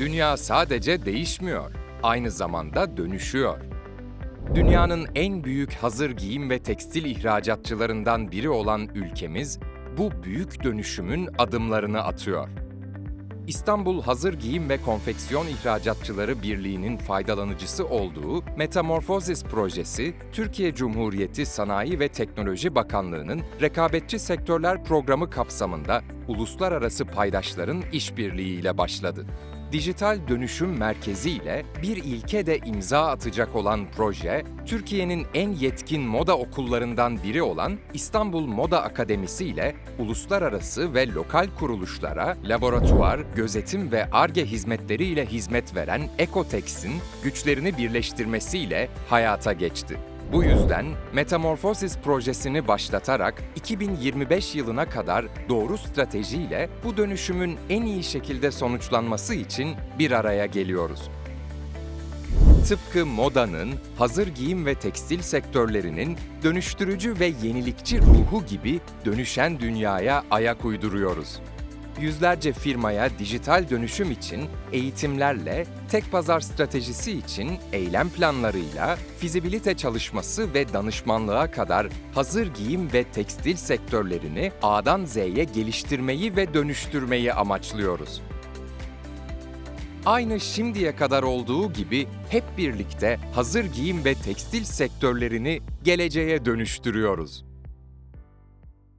Dünya sadece değişmiyor, aynı zamanda dönüşüyor. Dünyanın en büyük hazır giyim ve tekstil ihracatçılarından biri olan ülkemiz bu büyük dönüşümün adımlarını atıyor. İstanbul Hazır Giyim ve Konfeksiyon İhracatçıları Birliği'nin faydalanıcısı olduğu Metamorfosis projesi, Türkiye Cumhuriyeti Sanayi ve Teknoloji Bakanlığı'nın rekabetçi sektörler programı kapsamında uluslararası paydaşların işbirliğiyle başladı. Dijital Dönüşüm Merkezi ile bir ilke de imza atacak olan proje, Türkiye'nin en yetkin moda okullarından biri olan İstanbul Moda Akademisi ile uluslararası ve lokal kuruluşlara laboratuvar, gözetim ve ARGE hizmetleriyle hizmet veren Ecotex'in güçlerini birleştirmesiyle hayata geçti. Bu yüzden Metamorfosis projesini başlatarak 2025 yılına kadar doğru stratejiyle bu dönüşümün en iyi şekilde sonuçlanması için bir araya geliyoruz. Tıpkı modanın, hazır giyim ve tekstil sektörlerinin dönüştürücü ve yenilikçi ruhu gibi dönüşen dünyaya ayak uyduruyoruz. Yüzlerce firmaya dijital dönüşüm için eğitimlerle, tek pazar stratejisi için eylem planlarıyla, fizibilite çalışması ve danışmanlığa kadar hazır giyim ve tekstil sektörlerini A'dan Z'ye geliştirmeyi ve dönüştürmeyi amaçlıyoruz. Aynı şimdiye kadar olduğu gibi hep birlikte hazır giyim ve tekstil sektörlerini geleceğe dönüştürüyoruz.